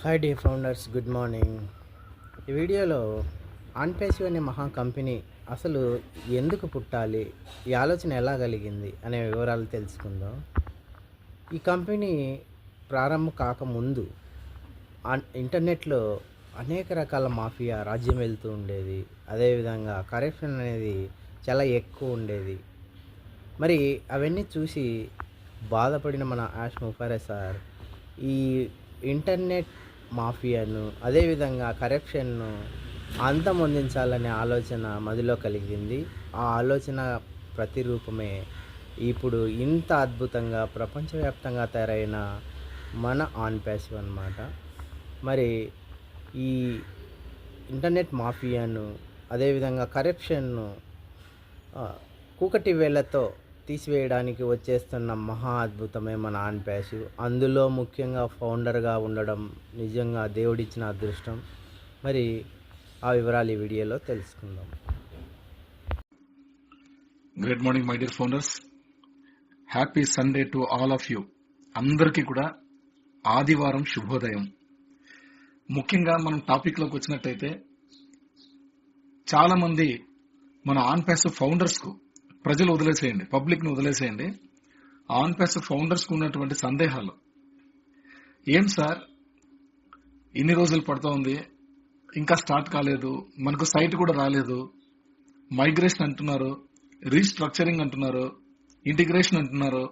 Hi dear founders good morning ఈ వీడియోలో ఆన్పేసివ్ అనే మహా కంపెనీ అసలు ఎందుకు పుట్టాలి? ఈ ఆలోచన ఎలా కలిగింది? అనే వివరాలు తెలుసుకుందాం. ఈ కంపెనీ ప్రారంభం కాకముందు ఇంటర్నెట్లో అనేక రకాల మాఫియా రాజ్యం వెళ్తూ ఉండేది. అదేవిధంగా కరప్షన్ అనేది చాలా ఎక్కువ ఉండేది. మరి అవన్నీ చూసి బాధపడిన మన యాష్ ముఫారే సార్ ఈ ఇంటర్నెట్ మాఫియాను అదేవిధంగా కరప్షన్ను అంతమొందించాలనే ఆలోచన మదిలో కలిగింది. ఆ ఆలోచన ప్రతిరూపమే ఇప్పుడు ఇంత అద్భుతంగా ప్రపంచవ్యాప్తంగా తయారైన మన ఆన్ ప్యాసివ్ అన్నమాట. మరి ఈ ఇంటర్నెట్ మాఫియాను అదేవిధంగా కరప్షన్ను కూకటి వేళ్ళతో తీసివేయడానికి వచ్చేస్తున్న మహా అద్భుతమే మన ఆన్ ప్యాసివ్ అందులో ముఖ్యంగా ఫౌండర్గా ఉండడం నిజంగా దేవుడిచ్చిన అదృష్టం. మరి ఆ వివరాలు ఈ వీడియోలో తెలుసుకుందాం. Good morning my dear founders happy Sunday to all of you అందరికీ కూడా ఆదివారం శుభోదయం. ముఖ్యంగా మనం టాపిక్లోకి వచ్చినట్టయితే చాలామంది మన ఆన్ ప్యాస్ ఫౌండర్స్కు ప్రజలు వదిలేసేయండి పబ్లిక్ని వదిలేసేయండి. ఆన్ ప్యాస్ ఫౌండర్స్కు ఉన్నటువంటి సందేహాలు. ఏం సార్? ఇన్ని రోజులు పడుతోంది ఉంది ఇంకా స్టార్ట్ కాలేదు మనకు సైట్ కూడా రాలేదు మైగ్రేషన్ అంటున్నారు రీస్ట్రక్చరింగ్ అంటున్నారు ఇంటిగ్రేషన్ అంటున్నారు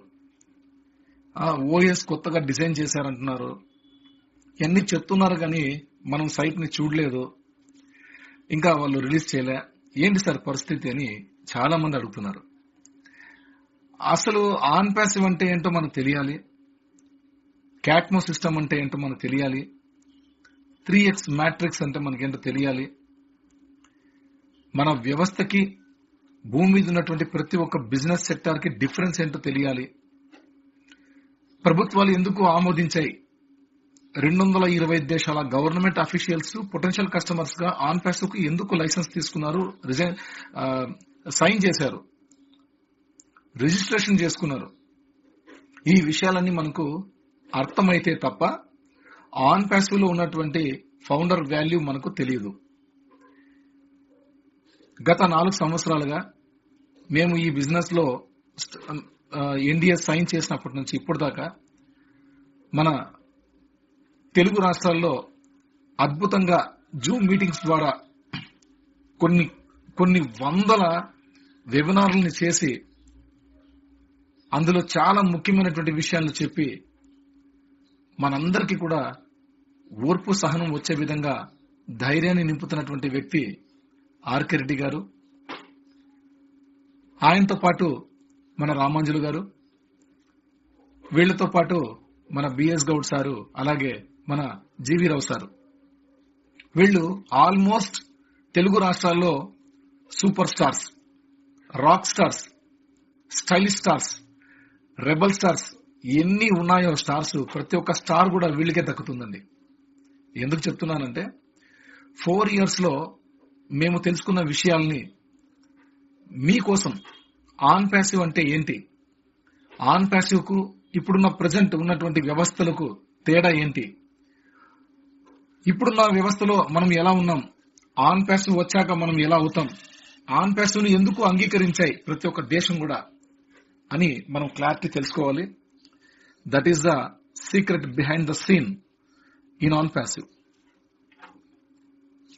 ఓఎస్ కొత్తగా డిజైన్ చేశారంటున్నారు. ఇవన్నీ చెప్తున్నారు కానీ మనం సైట్ని చూడలేదు ఇంకా వాళ్ళు రిలీజ్ చేయలే. ఏంటి సార్ పరిస్థితి అని చాలా మంది అడుగుతున్నారు. అసలు ఆన్ ప్యాసివ్ అంటే ఏంటో మనకు తెలియాలి. క్యాట్మో సిస్టమ్ అంటే ఏంటో మనకు తెలియాలి. త్రీ ఎక్స్ మ్యాట్రిక్స్ అంటే మనకేంటో తెలియాలి. మన వ్యవస్థకి భూమి మీద ఉన్నటువంటి ప్రతి ఒక్క బిజినెస్ సెక్టార్కి డిఫరెన్స్ ఏంటో తెలియాలి. ప్రభుత్వాలు ఎందుకు ఆమోదించాయి? రెండు వందల ఇరవై దేశాల గవర్నమెంట్ అఫీషియల్స్ పొటెన్షియల్ కస్టమర్స్గా ఆన్కు ఎందుకు లైసెన్స్ తీసుకున్నారు? రిజైన్ సైన్ చేశారు. రిజిస్ట్రేషన్ చేసుకున్నారు. ఈ విషయాలన్నీ మనకు అర్థమైతే తప్ప ఆన్ ప్యాసివ్లో ఉన్నటువంటి ఫౌండర్ వాల్యూ మనకు తెలియదు. గత నాలుగు సంవత్సరాలుగా మేము ఈ బిజినెస్లో సైన్ చేసినప్పటి నుంచి ఇప్పుడు దాకా మన తెలుగు రాష్ట్రాల్లో అద్భుతంగా జూమ్ మీటింగ్స్ ద్వారా కొన్ని కొన్ని వందల వెబినార్లని చేసి అందులో చాలా ముఖ్యమైనటువంటి విషయాలను చెప్పి మనందరికీ కూడా ఓర్పు సహనం వచ్చే విధంగా ధైర్యాన్ని నింపుతున్నటువంటి వ్యక్తి ఆర్కే రెడ్డి గారు. ఆయనతో పాటు మన రామాంజులు గారు. వీళ్ళతో పాటు మన బిఎస్ గౌడ్ సారు అలాగే మన జీవి రావు వీళ్ళు ఆల్మోస్ట్ తెలుగు రాష్ట్రాల్లో super stars rock stars stylish stars rebel stars ఎన్ని ఉన్నాయో స్టార్స్ ప్రతి ఒక్క స్టార్ కూడా వీళ్ళకే దక్కుతుందండి. ఎందుకు చెప్తున్నానంటే ఫోర్ ఇయర్స్లో మేము తెలుసుకున్న విషయాల్ని మీకోసం ఆన్ ప్యాసివ్ అంటే ఏంటి? ఆన్ ప్యాసివ్కు ఇప్పుడున్న ప్రజెంట్ ఉన్నటువంటి వ్యవస్థలకు తేడా ఏంటి? ఇప్పుడున్న వ్యవస్థలో మనం ఎలా ఉన్నాం? ఆన్ ప్యాసివ్ వచ్చాక మనం ఎలా అవుతాం? ఆన్ ప్యాసివ్ను ఎందుకు అంగీకరించాయి ప్రతి ఒక్క దేశం కూడా అని మనం క్లారిటీ తెలుసుకోవాలి. That is the secret behind the scene in Onpassive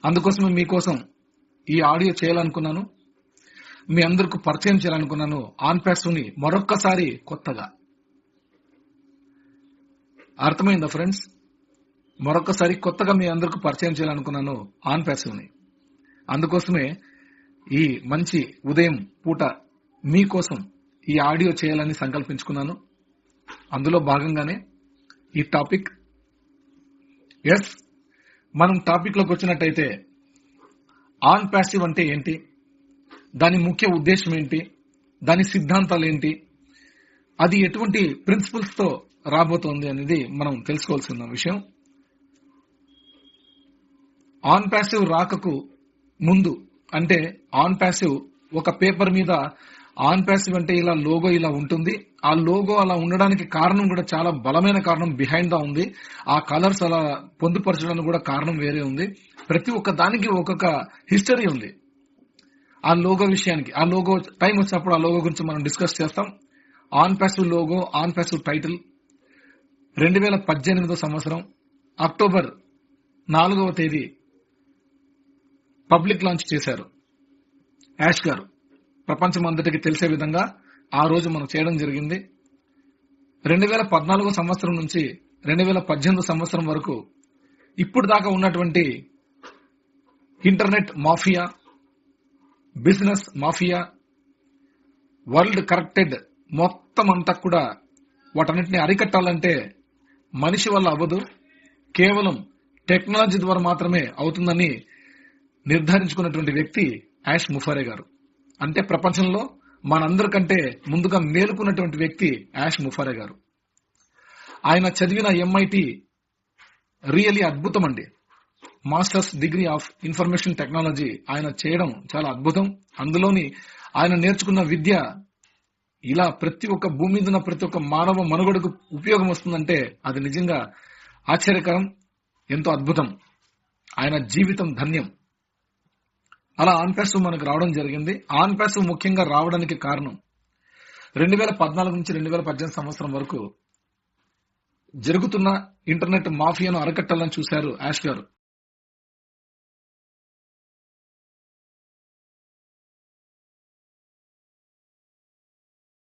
అందుకోసమే మీకోసం ఈ ఆడియో చేయాలనుకున్నాను. మీ అందరికి పరిచయం చేయాలనుకున్నాను. ఆన్ ప్యాసివ్ని మరొక్కసారి కొత్తగా. అర్థమైందా ఫ్రెండ్స్? మరొకసారి కొత్తగా మీ అందరికి పరిచయం చేయాలనుకున్నాను ఆన్ ప్యాసివ్ని. అందుకోసమే ఈ మంచి ఉదయం పూట మీకోసం ఈ ఆడియో చేయాలని సంకల్పించుకున్నాను. అందులో భాగంగానే ఈ టాపిక్. ఎస్ మనం టాపిక్లోకి వచ్చినట్టయితే ఆన్ ప్యాసివ్ అంటే ఏంటి? దాని ముఖ్య ఉద్దేశం ఏంటి? దాని సిద్ధాంతాలు ఏంటి? అది ఎటువంటి ప్రిన్సిపల్స్తో రాబోతోంది అనేది మనం తెలుసుకోవాల్సిన విషయం. ఆన్ ప్యాసివ్ రాకకు ముందు అంటే ఆన్ ప్యాసివ్ ఒక పేపర్ మీద ఆన్ ప్యాసివ్ అంటే ఇలా లోగో ఇలా ఉంటుంది. ఆ లోగో అలా ఉండడానికి కారణం కూడా చాలా బలమైన కారణం బిహైండ్ దా ఉంది. ఆ కలర్స్ అలా పొందుపరచడానికి కూడా కారణం వేరే ఉంది. ప్రతి ఒక్క దానికి ఒక్కొక్క హిస్టరీ ఉంది. ఆ లోగో విషయానికి ఆ లోగో టైం వచ్చినప్పుడు ఆ లోగో గురించి మనం డిస్కస్ చేస్తాం. Onpassive logo Onpassive title రెండు వేల పద్దెనిమిదో సంవత్సరం అక్టోబర్ నాలుగవ తేదీ పబ్లిక్ లాంచ్ చేశారు. యాష్ గారు ప్రపంచం అంతటికి తెలిసే విధంగా ఆ రోజు మనం చేయడం జరిగింది. రెండు వేల పద్నాలుగో సంవత్సరం నుంచి రెండు వేల పద్దెనిమిది సంవత్సరం వరకు ఇప్పుడు దాకా ఉన్నటువంటి internet mafia business mafia world corrected మొత్తం అంతా కూడా వాటన్నిటిని అరికట్టాలంటే మనిషి వల్ల అవ్వదు. కేవలం టెక్నాలజీ ద్వారా మాత్రమే అవుతుందని నిర్ధారించుకున్నటువంటి వ్యక్తి యాష్ ముఫారే గారు. అంటే ప్రపంచంలో మనందరికంటే ముందుగా మేలుకున్నటువంటి వ్యక్తి యాష్ ముఫారే గారు. ఆయన చదివిన ఎంఐటి రియలీ అద్భుతం అండి. Masters degree of information technology ఆయన చేయడం చాలా అద్భుతం. అందులోని ఆయన నేర్చుకున్న విద్య ఇలా ప్రతి ఒక్క భూమి మీద ఉన్న ప్రతి ఒక్క మానవ మనుగడకు ఉపయోగం వస్తుందంటే అది నిజంగా ఆశ్చర్యకరం ఎంతో అద్భుతం. ఆయన జీవితం ధన్యం. అలా ఆన్ మనకు రావడం జరిగింది. ఆన్ ముఖ్యంగా రావడానికి కారణం రెండు వేల పద్నాలుగు నుంచి రెండు వేల పద్దెనిమిది సంవత్సరం వరకు జరుగుతున్న ఇంటర్నెట్ మాఫియాను అరకట్టాలని చూశారు యాష్ గారు.